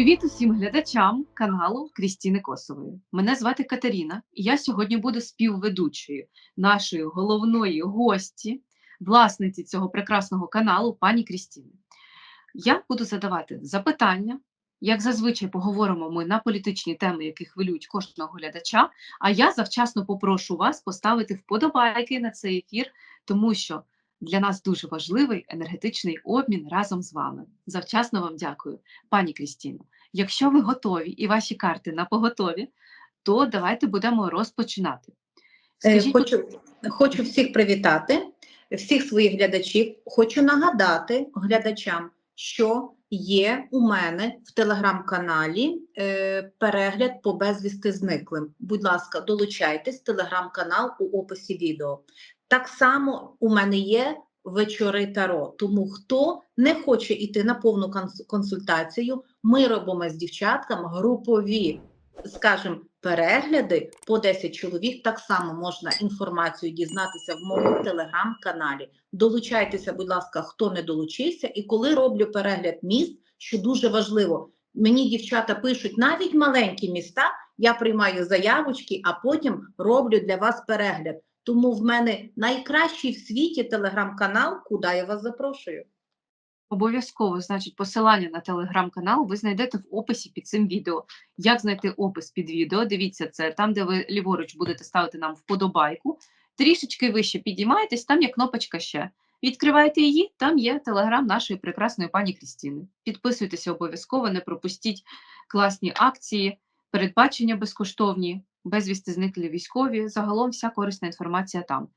Привіт усім глядачам каналу Крістіни Косової. Мене звати Катерина, і я сьогодні буду співведучою нашої головної гості, власниці цього прекрасного каналу, пані Крістіни. Я буду задавати запитання. Як зазвичай поговоримо ми на політичні теми, які хвилюють кожного глядача. А я завчасно попрошу вас поставити вподобайки на цей ефір, тому що для нас дуже важливий енергетичний обмін разом з вами. Завчасно вам дякую, пані Крістіно. Якщо ви готові і ваші карти на поготові, то давайте будемо розпочинати. Е, Скажіть, Хочу, хочу всіх привітати, всіх своїх глядачів. Хочу нагадати глядачам, що є у мене в телеграм-каналі е, перегляд по безвісти зниклим. Будь ласка, долучайтесь, телеграм-канал у описі відео. Так само у мене є вечори Таро. Тому хто не хоче йти на повну консультацію, ми робимо з дівчатками групові, скажімо, перегляди по 10 чоловік. Так само можна інформацію дізнатися в моєму телеграм-каналі. Долучайтеся, будь ласка, хто не долучився, і коли роблю перегляд міст, що дуже важливо. Мені дівчата пишуть навіть маленькі міста. Я приймаю заявочки, а потім роблю для вас перегляд. Тому в мене найкращий в світі телеграм-канал, куди я вас запрошую. Обов'язково, значить, посилання на телеграм-канал ви знайдете в описі під цим відео. Як знайти опис під відео? Дивіться, це там, де ви ліворуч будете ставити нам вподобайку. Трішечки вище підіймаєтесь, там є кнопочка ще. Відкриваєте її, там є телеграм нашої прекрасної пані Крістіни. Підписуйтеся обов'язково, не пропустіть класні акції, передбачення безкоштовні, безвісти зниклі військові. Загалом вся корисна інформація там.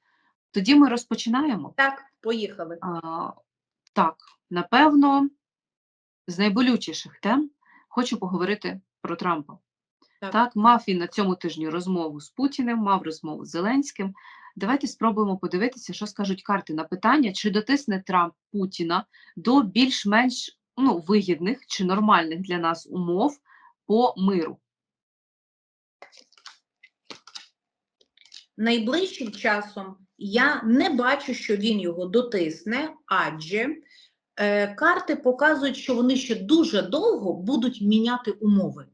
Тоді ми розпочинаємо. Так, поїхали. А, так, напевно, з найболючіших тем хочу поговорити про Трампа. Так. Так, мав він на цьому тижні розмову з Путіним, мав розмову з Зеленським. Давайте спробуємо подивитися, що скажуть карти на питання, чи дотисне Трамп Путіна до більш-менш ну, вигідних чи нормальних для нас умов по миру. Найближчим часом я не бачу, що він його дотисне, адже е, карти показують, що вони ще дуже довго будуть міняти умови.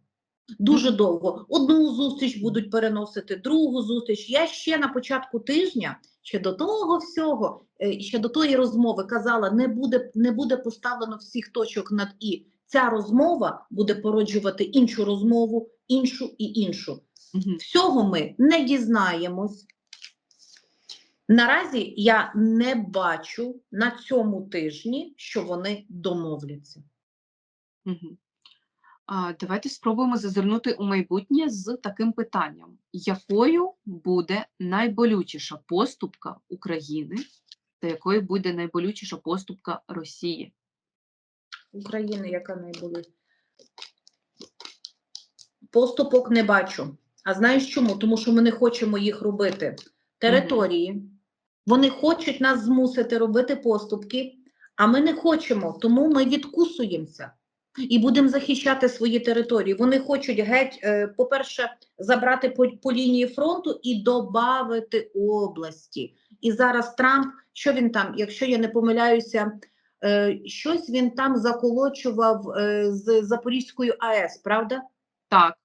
Дуже довго. Одну зустріч будуть переносити, другу зустріч. Я ще на початку тижня, ще до того всього, е, ще до тої розмови казала, не буде, не буде поставлено всіх точок над і. Ця розмова буде породжувати іншу розмову, іншу і іншу. Всього ми не дізнаємось. Наразі я не бачу на цьому тижні, що вони домовляться. Мгм. А, давайте спробуємо зазирнути у майбутнє з таким питанням: якою буде найболючіша поступка України, та якою буде найболючіша поступка Росії? України, яка найболить? Поступок не бачу. А знаєш чому? Тому що ми не хочемо їх робити. Території. Вони хочуть нас змусити робити поступки, а ми не хочемо, тому ми відкусуємося і будемо захищати свої території. Вони хочуть геть, е, по-перше, забрати по, по лінії фронту і додати області. І зараз Трамп, що він там, якщо я не помиляюся, е, щось він там заколочував е, з Запорізькою АЕС, правда? Так,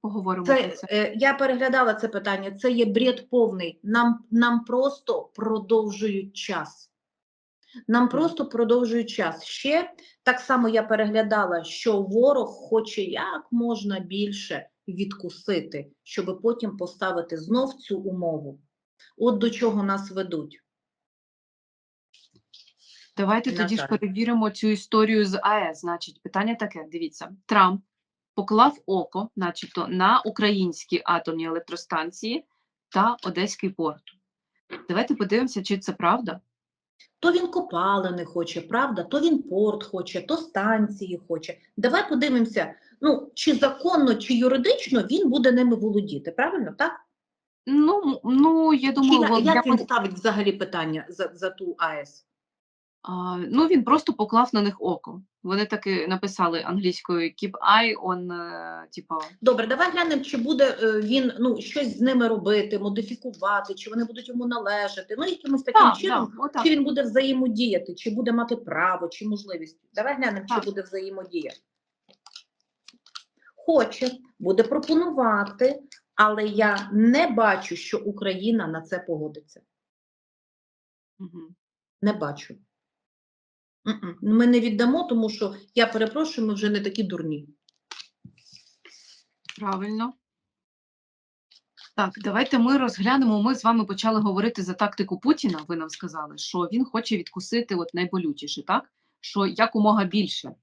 поговоримо про Це, це. е, я переглядала це питання. Це є бред повний. Нам, нам просто продовжують час. Нам просто продовжують час. Ще так само я переглядала, що ворог хоче як можна більше відкусити, щоб потім поставити знов цю умову. От до чого нас ведуть. Давайте на тоді ж перевіримо цю історію з АЕС. Значить, питання таке: дивіться, Трамп поклав око, начебто, на українські атомні електростанції та Одеський порт. Давайте подивимося, чи це правда. То він копалини хоче, правда? То він порт хоче, то станції хоче. Давай подивимося, ну, чи законно, чи юридично він буде ними володіти, правильно, так? Ну, ну я думаю, для як він ставить взагалі питання за, за ту АЕС? Ну він просто поклав на них око. Вони таки написали англійською keep eye on, типа, Добре, давай глянемо, чи буде е, він ну, щось з ними робити, модифікувати, чи вони будуть йому належати, ну, якимось таким так, чином, так, чи він буде взаємодіяти, чи буде мати право, чи можливість. Давай глянемо, чи буде взаємодія. хоче, буде пропонувати, але я не бачу, що Україна на це погодиться. Мгм. Не бачу. М-м. Ми не віддамо, тому що я перепрошую, ми вже не такі дурні. Правильно. Так, давайте ми розглянемо. Ми з вами почали говорити за тактику Путіна. Ви нам сказали, що він хоче відкусити от найболючіше, так? Що якомога більше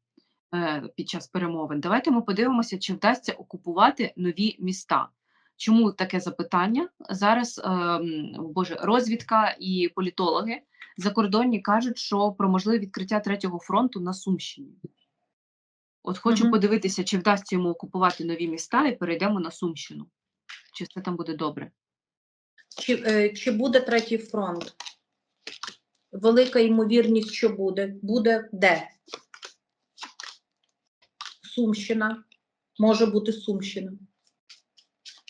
е, під час перемовин. Давайте ми подивимося, чи вдасться окупувати нові міста. Чому таке запитання? Зараз е, Боже, розвідка і політологи закордонні кажуть, що про можливе відкриття третього фронту на Сумщині. От хочу Мгм. подивитися, чи вдасться йому окупувати нові міста, і перейдемо на Сумщину. Чи все там буде добре? Чи, е, чи буде третій фронт? Велика ймовірність, що буде. Буде де? Сумщина. Може бути Сумщина.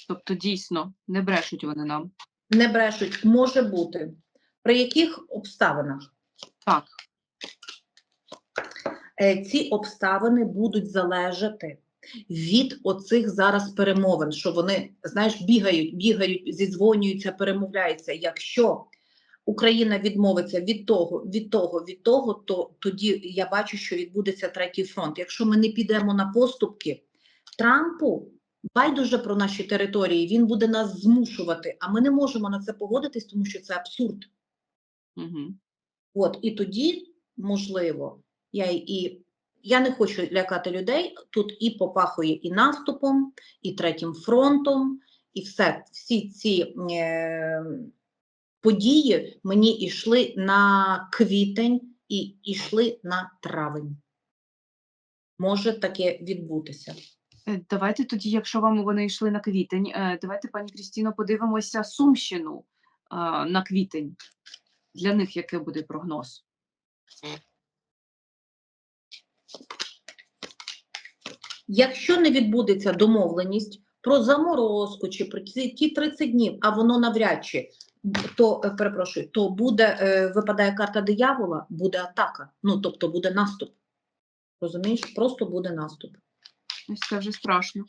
Тобто, дійсно, не брешуть вони нам. Не брешуть, може бути. При яких обставинах? Так, Е, Ці обставини будуть залежати від оцих зараз перемовин, що вони, знаєш, бігають, бігають, зідзвонюються, перемовляються. Якщо Україна відмовиться від того, від того, від того, то тоді я бачу, що відбудеться третій фронт. Якщо ми не підемо на поступки, Трампу байдуже про наші території, він буде нас змушувати, а ми не можемо на це погодитись, тому що це абсурд. угу. От і тоді, можливо, я і я не хочу лякати людей. Тут і попахує і наступом, і третім фронтом, і все. Всі ці е, події мені йшли на квітень і йшли на травень. Може таке відбутися. Е, Давайте тоді, якщо вам вони йшли на квітень, е, давайте, пані Крістіно, подивимося Сумщину е, на квітень. Для них який буде прогноз? Якщо не відбудеться домовленість про заморозку чи про ті 30 днів, а воно навряд чи, то перепрошую, то буде випадає карта диявола, буде атака. Ну тобто буде наступ. Розумієш? Просто буде наступ. Ось це вже страшно.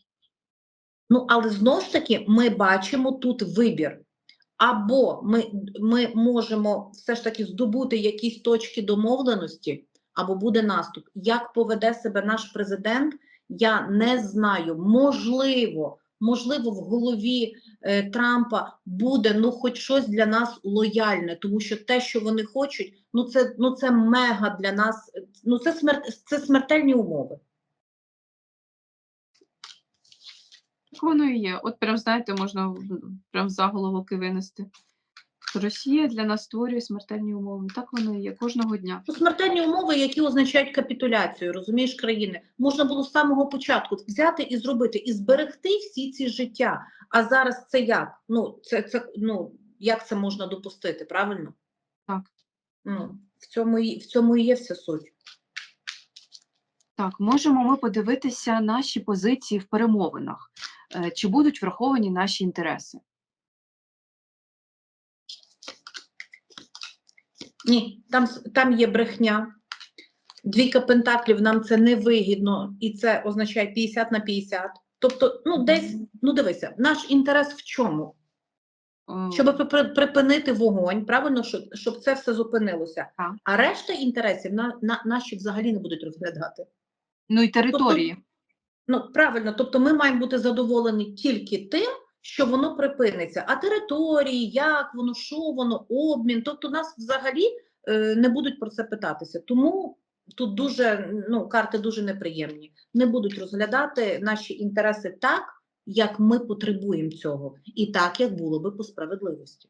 Ну, але знову ж таки, ми бачимо тут вибір. Або ми, ми можемо все ж таки здобути якісь точки домовленості, або буде наступ. Як поведе себе наш президент, я не знаю. Можливо, можливо, в голові е, Трампа буде ну, хоч щось для нас лояльне, тому що те, що вони хочуть, ну це, ну, це мега для нас, е, ну це, смер... це смертельні умови. Так воно і є. От прям, знаєте, можна прям заголовок і винести. Росія для нас створює смертельні умови. Так воно і є кожного дня. Смертельні умови, які означають капітуляцію, розумієш, країни. Можна було з самого початку взяти і зробити, і зберегти всі ці життя. А зараз це як? Ну, це, це, ну, як це можна допустити, правильно? Так. Ну, в, цьому, і- в цьому і є вся суть. Так, можемо ми подивитися наші позиції в перемовинах. Е, Чи будуть враховані наші інтереси? Ні, там, там є брехня. Двійка пентаклів нам це не вигідно, і це означає 50 на 50. Тобто, ну, десь, ну дивися, наш інтерес в чому? Щоб при- при- припинити вогонь, правильно, щоб, щоб це все зупинилося. А решта інтересів на, на, наші взагалі не будуть розглядати. Ну і території. Ну, правильно, тобто ми маємо бути задоволені тільки тим, що воно припиниться. А території, як воно, що воно, обмін, тобто нас взагалі е, не будуть про це питатися. Тому тут дуже ну, карти дуже неприємні. Не будуть розглядати наші інтереси так, як ми потребуємо цього, і так, як було би по справедливості.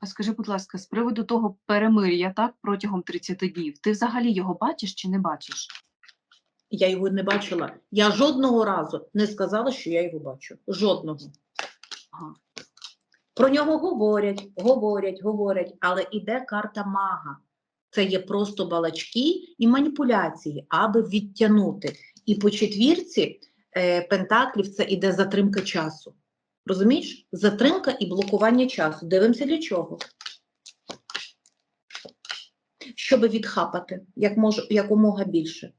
А скажи, будь ласка, з приводу того перемир'я, так, протягом 30 днів, ти взагалі його бачиш чи не бачиш? Я його не бачила. Я жодного разу не сказала, що я його бачу. Жодного. Ага. Про нього говорять, говорять, говорять, але іде карта мага. Це є просто балачки і маніпуляції, аби відтягнути. І по четвірці е, пентаклів це іде затримка часу. Розумієш? Затримка і блокування часу. Дивимося для чого? Щоб відхапати як якомога більше.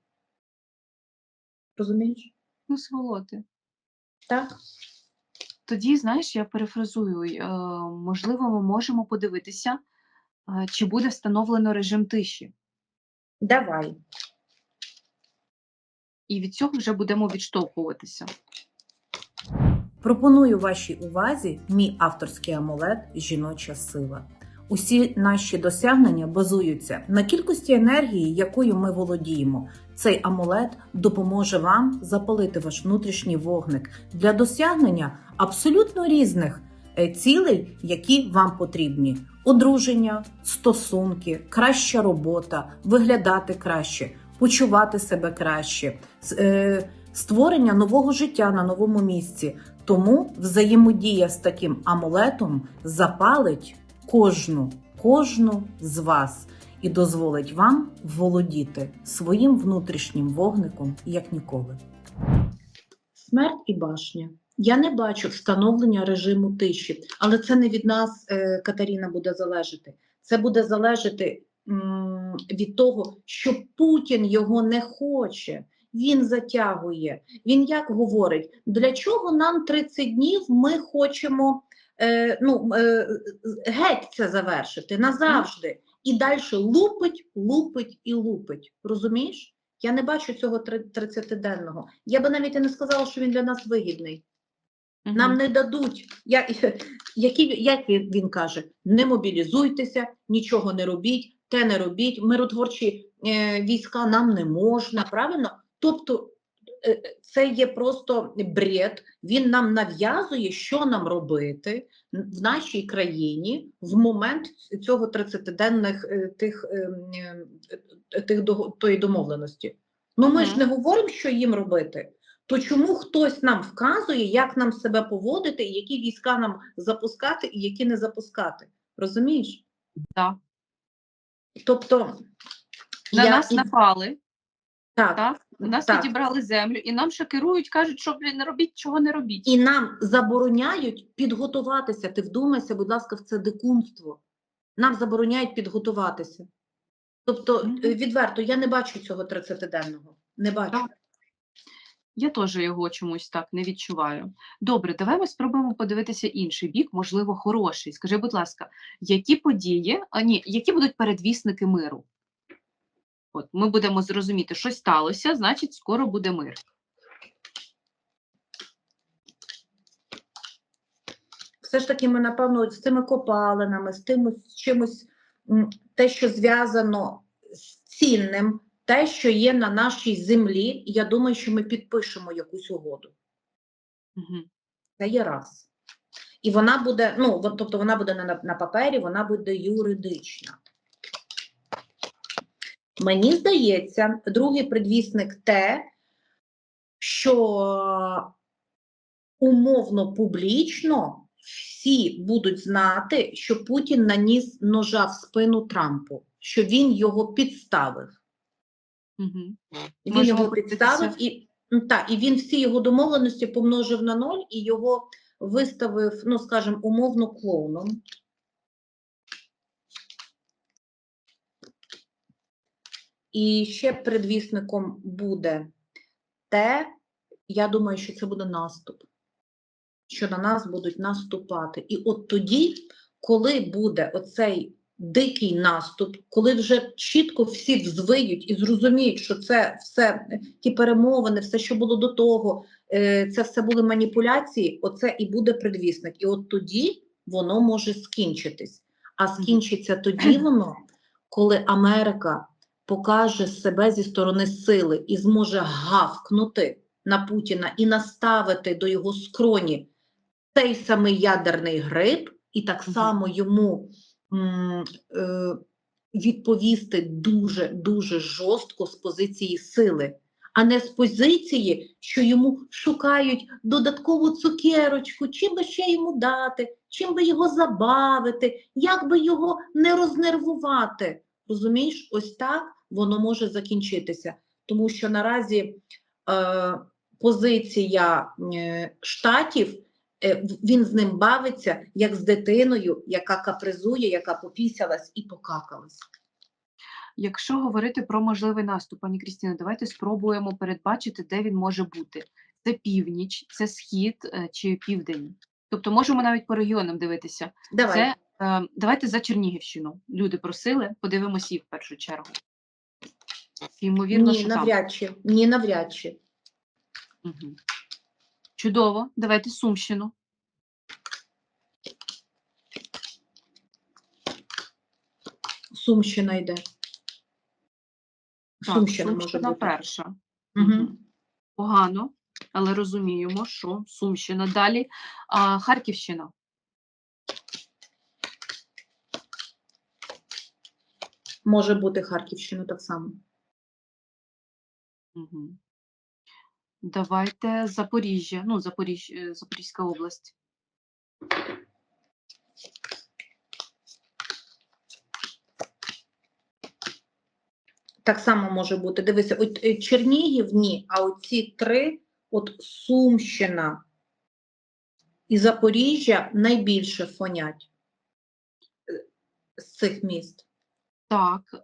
Розумієш? Ну, сволоти. Так? Тоді, знаєш, я перефразую, е, можливо, ми можемо подивитися, е, чи буде встановлено режим тиші. Давай. І від цього вже будемо відштовхуватися. Пропоную вашій увазі мій авторський амулет Жіноча сила. Усі наші досягнення базуються на кількості енергії, якою ми володіємо. Цей амулет допоможе вам запалити ваш внутрішній вогник для досягнення абсолютно різних е, цілей, які вам потрібні: одруження, стосунки, краща робота, виглядати краще, почувати себе краще, е, створення нового життя на новому місці. Тому взаємодія з таким амулетом запалить кожну, кожну з вас і дозволить вам володіти своїм внутрішнім вогником як ніколи. Смерть і башня. Я не бачу встановлення режиму тиші, але це не від нас, е, Катерина, буде залежати. Це буде залежати від того, що Путін його не хоче. Він затягує. Він як говорить, для чого нам 30 днів ми хочемо е, ну, е, геть це завершити назавжди. І далі лупить, лупить і лупить. Розумієш? Я не бачу цього три- 30-денного. Я би навіть і не сказала, що він для нас вигідний. Нам не дадуть. Я, які, як він, каже, не мобілізуйтеся, нічого не робіть, те не робіть, миротворчі е, війська нам не можна, правильно? Тобто це є просто бред, він нам нав'язує, що нам робити в нашій країні в момент цього 30-денних е, тих, е, е, тих тої домовленості. Ну ми ж не говоримо, що їм робити. То чому хтось нам вказує, як нам себе поводити, які війська нам запускати, і які не запускати? Розумієш? Да. Тобто На я нас напали, так, так? У нас так. відібрали землю, і нам ще керують, кажуть, що не робіть, чого не робіть. і нам забороняють підготуватися. Ти вдумайся, будь ласка, в це дикунство. Нам забороняють підготуватися. Тобто, е, відверто, я не бачу цього 30-денного. Не бачу. Так. Я теж його чомусь так не відчуваю. Добре, давай ми спробуємо подивитися інший бік, можливо, хороший. Скажи, будь ласка, які події, а ні, які будуть передвісники миру? От ми будемо зрозуміти, що сталося, значить, скоро буде мир. все ж таки ми, напевно, з цими копалинами, з тим з чимось, те, що зв'язано з цінним, те, що є на нашій землі, я думаю, що ми підпишемо якусь угоду. Угу. Це є раз. І вона буде, ну, тобто вона буде на, на папері, вона буде юридична. Мені здається, другий предвісник те, що умовно публічно всі будуть знати, що Путін наніс ножа в спину Трампу, що він його підставив. Угу. Він Можемо його підставив і, та, і він всі його домовленості помножив на ноль і його виставив, ну скажімо, умовно клоуном. І ще предвісником буде те, я думаю, що це буде наступ, що на нас будуть наступати. І от тоді, коли буде оцей дикий наступ, коли вже чітко всі взвиють і зрозуміють, що це все ті перемовини, все, що було до того, е, це все були маніпуляції, оце і буде предвісник. І от тоді воно може скінчитись. А скінчиться тоді воно, коли Америка покаже себе зі сторони сили і зможе гавкнути на Путіна і наставити до його скроні цей самий ядерний гриб, і так само йому м, е, відповісти дуже дуже жорстко з позиції сили, а не з позиції, що йому шукають додаткову цукерочку, чим би ще йому дати, чим би його забавити, як би його не рознервувати. Розумієш, ось так воно може закінчитися, тому що наразі е, позиція е, штатів. е, Він з ним бавиться як з дитиною, яка капризує, яка попісялась і покакалась. Якщо говорити про можливий наступ, пані Крістіна, давайте спробуємо передбачити, де він може бути. це північ, це схід е, чи південь. Тобто можемо навіть по регіонам дивитися. Давай. Це давайте за Чернігівщину. Люди просили, подивимось їх в першу чергу. Ймовірно, Ні, що навряд чи. Ні, навряд чи. Угу. Чудово. Давайте Сумщину. Сумщина йде. Так, Сумщина може Сумщина бути. перша. Угу. Погано, але розуміємо, що Сумщина далі. А, Харківщина. Може бути Харківщина так само. Угу. Давайте Запоріжжя. Ну, Запоріж... е, Запорізька область. Так само може бути. Дивися, от е, Чернігів ні, а оці три, от Сумщина і Запоріжжя найбільше фонять е, з цих міст. Так, е,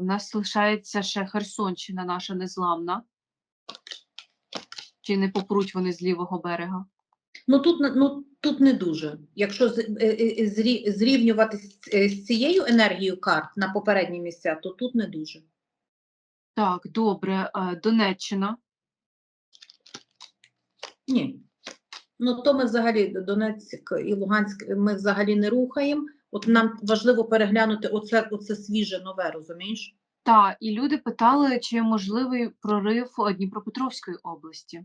в нас лишається ще Херсонщина, наша незламна. Чи не попруть вони з лівого берега? Ну тут, ну, тут не дуже. Якщо е, е, зрі- зрівнювати з, е, цією енергією карт на попередні місця, то тут не дуже. Так, добре. Е, Донеччина. Ні. Ну то ми взагалі Донецьк і Луганськ ми взагалі не рухаємо. От нам важливо переглянути оце, оце свіже нове, розумієш? Та, і люди питали, чи можливий прорив е, Дніпропетровської області.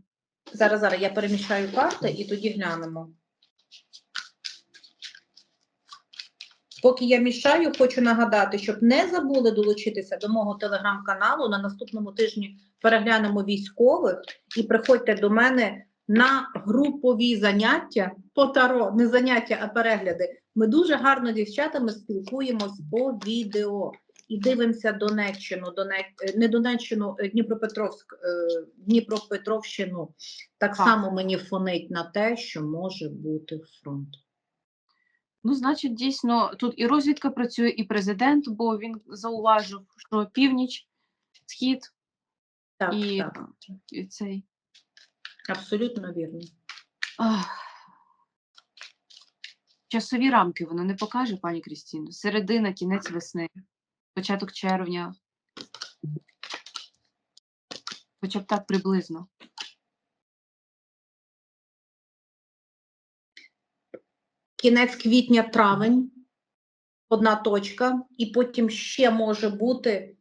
Зараз, зараз я переміщаю карти і тоді глянемо. Поки я мішаю, хочу нагадати, щоб не забули долучитися до мого телеграм-каналу. На наступному тижні переглянемо військових і приходьте до мене на групові заняття по таро, не заняття, а перегляди. Ми дуже гарно дівчатами спілкуємось по відео і дивимося Донеччину, Донеч... не Донеччину, е, Дніпропетровськ, е, Дніпропетровщину. Так, Так. само мені фонить на те, що може бути фронт. Ну, значить, дійсно, тут і розвідка працює, і президент, бо він зауважив, що північ, схід Так, і, так, і цей. Абсолютно вірно. Ах. Часові рамки воно не покаже, пані Крістіно. Середина, кінець весни, початок червня. Хоча б так приблизно. Кінець квітня, травень, одна точка, і потім ще може бути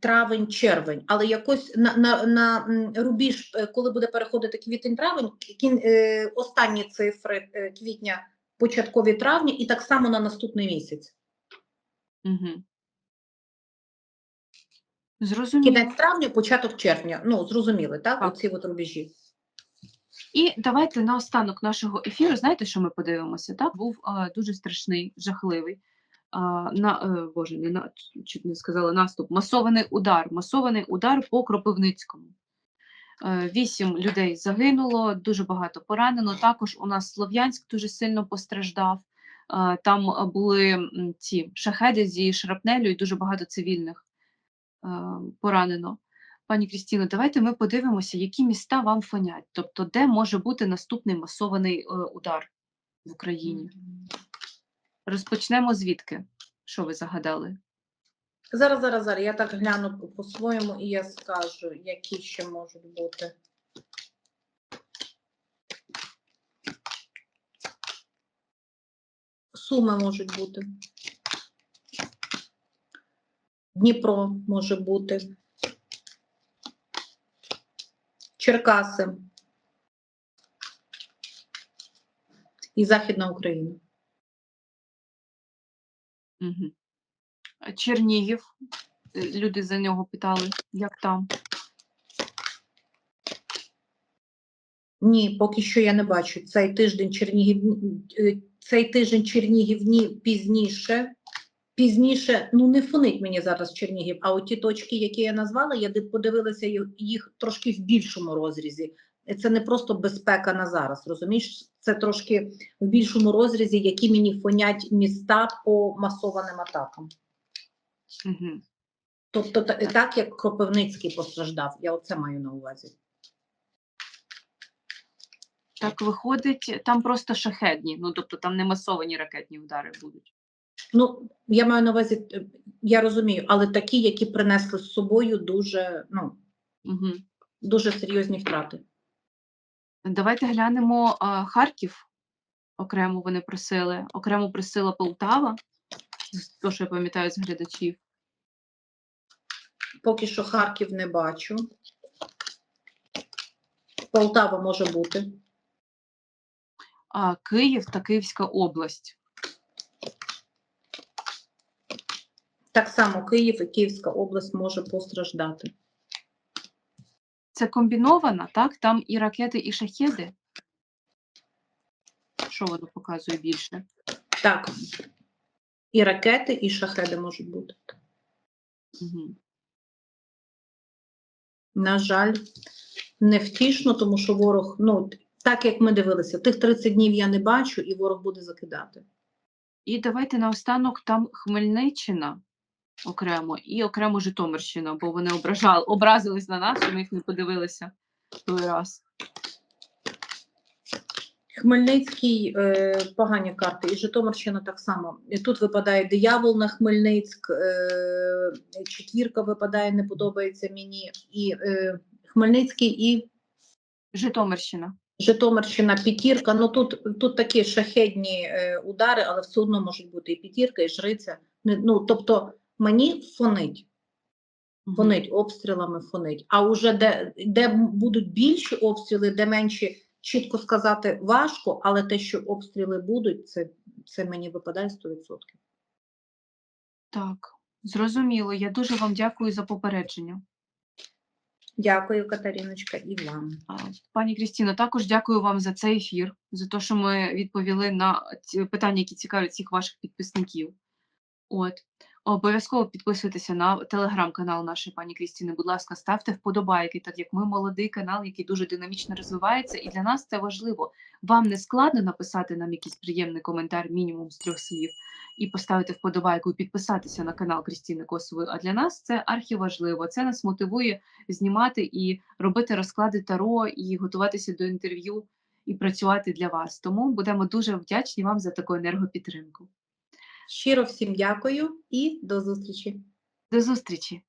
травень-червень. Але якось на, на, на рубіж, е, коли буде переходити квітень-травень, е, останні цифри е, квітня, початкові травня, і так само на наступний місяць. Угу. Зрозуміло. Кінець травня, початок червня. Ну, зрозуміли, так? Так. Оці от рубежі. І давайте на останок нашого ефіру, знаєте, що ми подивимося? Так, був е, дуже страшний, жахливий. На, е, Боже, не на, чуть не сказала наступ. Масований удар. Масований удар по Кропивницькому. Е, Вісім людей загинуло, дуже багато поранено. Також у нас Слов'янськ дуже сильно постраждав. Е, Там були ці шахеди зі шрапнелю і дуже багато цивільних поранено. Пані Крістіно, давайте ми подивимося, які міста вам фонять, тобто де може бути наступний масований удар в Україні. Розпочнемо звідки? Що ви загадали? Зараз, зараз, зараз. Я так гляну по- по-своєму і я скажу, які ще можуть бути. Суми можуть бути. Дніпро може бути. Черкаси. І Західна Україна. Чернігів. Е, Люди за нього питали, як там. Ні, поки що я не бачу. Цей тиждень Чернігів, е, цей тиждень Чернігів ні пізніше. Пізніше, ну не фонить мені зараз Чернігів, а от ті точки, які я назвала, я подивилася їх трошки в більшому розрізі. Це не просто безпека на зараз, розумієш? Це трошки в більшому розрізі, які мені фонять міста по масованим атакам. Угу. Тобто, та- так як Кропивницький постраждав, я оце маю на увазі. Так виходить, там просто шахедні, ну тобто там не масовані ракетні удари будуть. Ну, я маю на увазі, е, я розумію, але такі, які принесли з собою дуже, ну, Угу. дуже серйозні втрати. Давайте глянемо а, Харків. Окремо вони просили. Окремо просила Полтава. То, що я пам'ятаю з глядачів. Поки що Харків не бачу. Полтава може бути. А Київ та Київська область. Так само Київ і Київська область може постраждати. Це комбінована, так? Там і ракети, і шахеди. Що воно показує більше? Так. І ракети, і шахеди можуть бути. Угу. На жаль, невтішно, тому що ворог, ну, так як ми дивилися, тих 30 днів я не бачу, і ворог буде закидати. І давайте наостанок там Хмельниччина окремо і окремо Житомирщина, бо вони ображали, образились на нас, що ми їх не подивилися той раз. Хмельницький е, погані карти, і Житомирщина так само. І тут випадає диявол на Хмельницьк, е, четвірка випадає, не подобається мені. І е, Хмельницький і Житомирщина. Житомирщина п'ятірка. Ну тут, тут такі шахедні е, удари, але все одно можуть бути і п'ятірка, і жриця. Не- Ну, тобто мені фонить. Фонить обстрілами, фонить. А уже де, де будуть більші обстріли, де менші, чітко сказати важко, але те, що обстріли будуть, це, це мені випадає 100%. Так, зрозуміло. Я дуже вам дякую за попередження. Дякую, Катериночка, і вам. Пані Крістіно, також дякую вам за цей ефір, за те, що ми відповіли на питання, які цікавлять всіх ваших підписників. От. Обов'язково підписуйтеся на телеграм-канал нашої пані Крістіни. Будь ласка, ставте вподобайки, так як ми молодий канал, який дуже динамічно розвивається, і для нас це важливо. Вам не складно написати нам якийсь приємний коментар, мінімум з трьох слів, і поставити вподобайку, і підписатися на канал Крістіни Косової. А для нас це архіважливо. Це нас мотивує знімати і робити розклади таро, і готуватися до інтерв'ю і працювати для вас. Тому будемо дуже вдячні вам за таку енергопідтримку. Щиро всім дякую і до зустрічі. До зустрічі!